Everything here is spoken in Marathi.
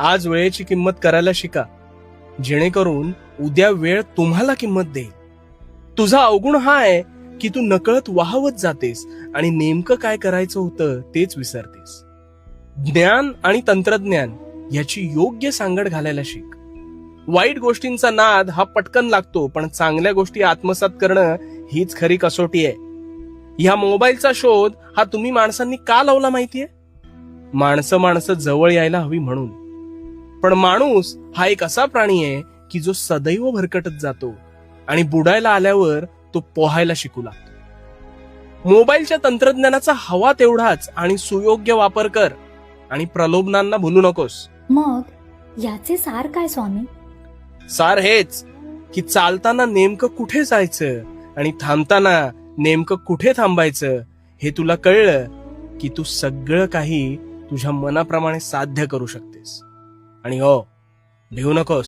आज वेळेची किंमत करायला शिका. जेणेकरून उद्या वेळ तुम्हाला किंमत देईल. तुझा अवगुण हा आहे की तू नकळत वाहवत जातेस आणि नेमकं काय करायचं होतं तेच विसरतेस. ज्ञान आणि तंत्रज्ञान याची योग्य सांगड घालायला शिक. वाईट गोष्टींचा नाद हा पटकन लागतो पण चांगल्या गोष्टी आत्मसात करणं हीच खरी कसोटी आहे. ह्या मोबाईलचा शोध हा तुम्ही माणसांनी का लावला माहितीये? माणसं माणसं जवळ यायला हवी म्हणून. पण माणूस हा एक असा प्राणी आहे की जो सदैव भरकटत जातो आणि बुडायला आल्यावर तो पोहायला शिकू लागतो. मोबाईलच्या तंत्रज्ञानाचा हवा तेवढाच आणि सुयोग्य वापर कर आणि प्रलोभनांना भुलू नकोस. मग याचे सार काय स्वामी? सार हेच की चालताना नेमकं कुठे जायचं आणि थांबताना नेमकं कुठे थांबायचं हे तुला कळलं की तू सगळं काही तुझ्या मनाप्रमाणे साध्य करू शकतेस. आणि हो भिवू नकोस.